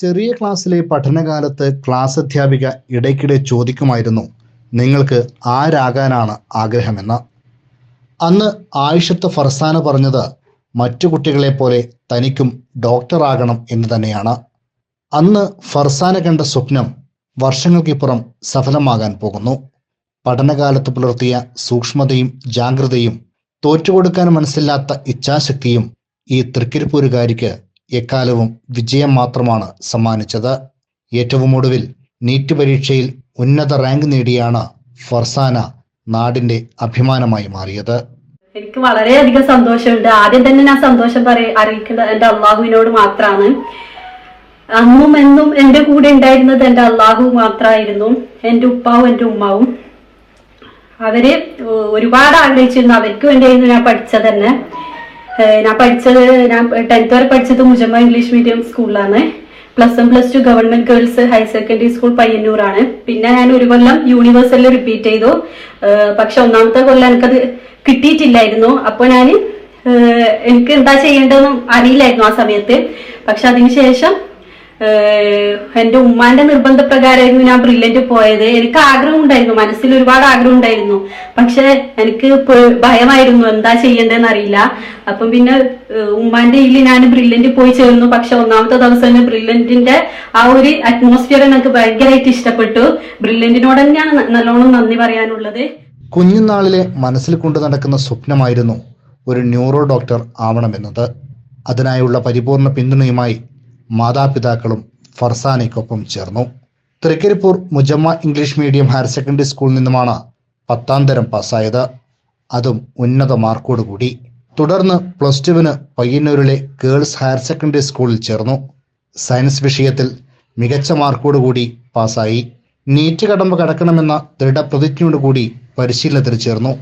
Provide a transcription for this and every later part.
ചെറിയ ക്ലാസ്സിലെ പഠനകാലത്ത് ക്ലാസ് അധ്യാപിക ഇടയ്ക്കിടെ ചോദിക്കുമായിരുന്നു നിങ്ങൾക്ക് ആരാകാനാണ് ആഗ്രഹമെന്ന്? അന്ന് ആയിഷത്ത് ഫർസാന പറഞ്ഞത് മറ്റു കുട്ടികളെ പോലെ തനിക്കും ഡോക്ടറാകണം എന്ന് തന്നെയാണ്. അന്ന് ഫർസാന കണ്ട സ്വപ്നം വർഷങ്ങൾക്കിപ്പുറം സഫലമാകാൻ പോകുന്നു. പഠനകാലത്ത് പുലർത്തിയ സൂക്ഷ്മതയും ജാഗ്രതയും തോറ്റുകൊടുക്കാൻ മനസ്സില്ലാത്ത ഇച്ഛാശക്തിയും ഈ തൃക്കരിപ്പൂരുകാരിക്ക് എക്കാലവും വിജയം മാത്രമാണ് സമ്മാനിച്ചത്. ഏറ്റവും ഒടുവിൽ നീറ്റ് പരീക്ഷയിൽ ഉന്നത റാങ്ക് നേടിയാണ് ഫർസാന നാടിന്റെ അഭിമാനമായി മാറിയത്. എനിക്ക് വളരെയധികം സന്തോഷമുണ്ട്. ആദ്യം തന്നെ ഞാൻ സന്തോഷം പറയ അറിയിക്കേണ്ടത് എന്റെ അള്ളാഹുവിനോട് മാത്രമാണ്. അന്നും എന്നും എന്റെ കൂടെ ഉണ്ടായിരുന്നത് എന്റെ അള്ളാഹു മാത്രമായിരുന്നു. എന്റെ ഉപ്പാവും എന്റെ ഉമ്മാവും. അവർ ഒരുപാട് ആഗ്രഹിച്ചിരുന്നു. അവർക്ക് വേണ്ടിയായിരുന്നു ഞാൻ പഠിച്ചത് തന്നെ. ഞാൻ പഠിച്ചത് ഞാൻ ടെൻത്ത് വരെ പഠിച്ചത് മുജമ്മ ഇംഗ്ലീഷ് മീഡിയം സ്കൂളിലാണ് plus one plus two government girls higher secondary school പയ്യന്നൂറാണ് പിന്നെ ഞാൻ ഒരു കൊല്ലം യൂണിവേഴ്സലിൽ റിപ്പീറ്റ് ചെയ്തു. പക്ഷെ ഒന്നാമത്തെ കൊല്ലം എനിക്കത് കിട്ടിയിട്ടില്ലായിരുന്നു. അപ്പൊ ഞാൻ എനിക്ക് എന്താ ചെയ്യേണ്ടതെന്നും അറിയില്ലായിരുന്നു ആ സമയത്ത്. പക്ഷെ അതിനുശേഷം എന്റെ ഉമ്മാന്റെ നിർബന്ധപ്രകാരമായിരുന്നു ഞാൻ ബ്രില്യന്റ് പോയത്. എനിക്ക് ആഗ്രഹം ഉണ്ടായിരുന്നു മനസ്സിൽ ഒരുപാട് ആഗ്രഹം ഉണ്ടായിരുന്നു പക്ഷെ എനിക്ക് ഭയമായിരുന്നു. എന്താ ചെയ്യേണ്ടതെന്ന് അറിയില്ല. അപ്പം പിന്നെ ഉമ്മാന്റെ ഇതിൽ ഞാൻ ബ്രില്യന്റ് പോയി ചേർന്നു. പക്ഷെ ഒന്നാമത്തെ ദിവസം തന്നെ ബ്രില്യന്റിന്റെ ആ ഒരു അറ്റ്മോസ്ഫിയർ എനിക്ക് ഭയങ്കരമായിട്ട് ഇഷ്ടപ്പെട്ടു. ബ്രില്യന്റിനോട് തന്നെയാണ് നല്ലോണം നന്ദി പറയാനുള്ളത്. കുഞ്ഞുനാളിലെ മനസ്സിൽ കൊണ്ടു നടക്കുന്ന സ്വപ്നമായിരുന്നു ഒരു ന്യൂറോ ഡോക്ടർ ആവണമെന്നത്. അതിനായുള്ള പരിപൂർണ പിന്തുണയുമായി മാതാപിതാക്കളും ഫർസാനയ്ക്കൊപ്പം ചേർന്നു. Thrikkaripur Mujamma English medium higher secondary സ്കൂളിൽ നിന്നുമാണ് പത്താം തരം പാസ്സായത്. അതും ഉന്നത മാർക്കോടുകൂടി തുടർന്ന് പ്ലസ് ടുവിന് പയ്യന്നൂരിലെ ഗേൾസ് ഹയർ സെക്കൻഡറി സ്കൂളിൽ ചേർന്നു. സയൻസ് വിഷയത്തിൽ മികച്ച മാർക്കോടുകൂടി പാസ്സായി. നീറ്റ് കടമ്പ് കടക്കണമെന്ന ദൃഢപ്രതിജ്ഞയോടുകൂടി പരിശീലനത്തിൽ ചേർന്നു.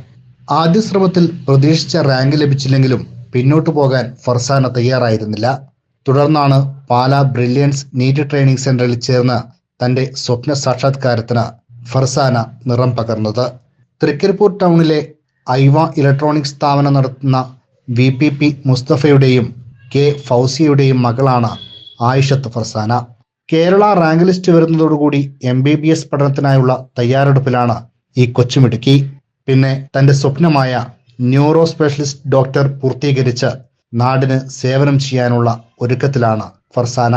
ആദ്യ ശ്രമത്തിൽ പ്രതീക്ഷിച്ച റാങ്ക് ലഭിച്ചില്ലെങ്കിലും പിന്നോട്ടു പോകാൻ ഫർസാന തയ്യാറായിരുന്നില്ല. തുടർന്നാണ് പാലാ ബ്രില്യൻസ് നീറ്റ് ട്രെയിനിങ് സെന്ററിൽ ചേർന്ന് തന്റെ സ്വപ്ന സാക്ഷാത്കാരത്തിന് ഫർസാന നിറം പകർന്നത്. തൃക്കരിപ്പൂർ ടൗണിലെ ഐവ ഇലക്ട്രോണിക്സ് സ്ഥാപനം നടത്തുന്ന വി പി പി മുസ്തഫയുടെയും കെ ഫൗസിയുടെയും മകളാണ് ആയിഷത്ത് ഫർസാന. കേരള റാങ്ക് ലിസ്റ്റ് വരുന്നതോടുകൂടി എം ബി ബി എസ് പഠനത്തിനായുള്ള തയ്യാറെടുപ്പിലാണ് ഈ കൊച്ചുമിടുക്കി. പിന്നെ തന്റെ സ്വപ്നമായ ന്യൂറോ സ്പെഷ്യലിസ്റ്റ് ഡോക്ടർ പൂർത്തീകരിച്ച് നാടിന് സേവനം ചെയ്യാനുള്ള ഒരുക്കത്തിലാണ് ഫർസാന.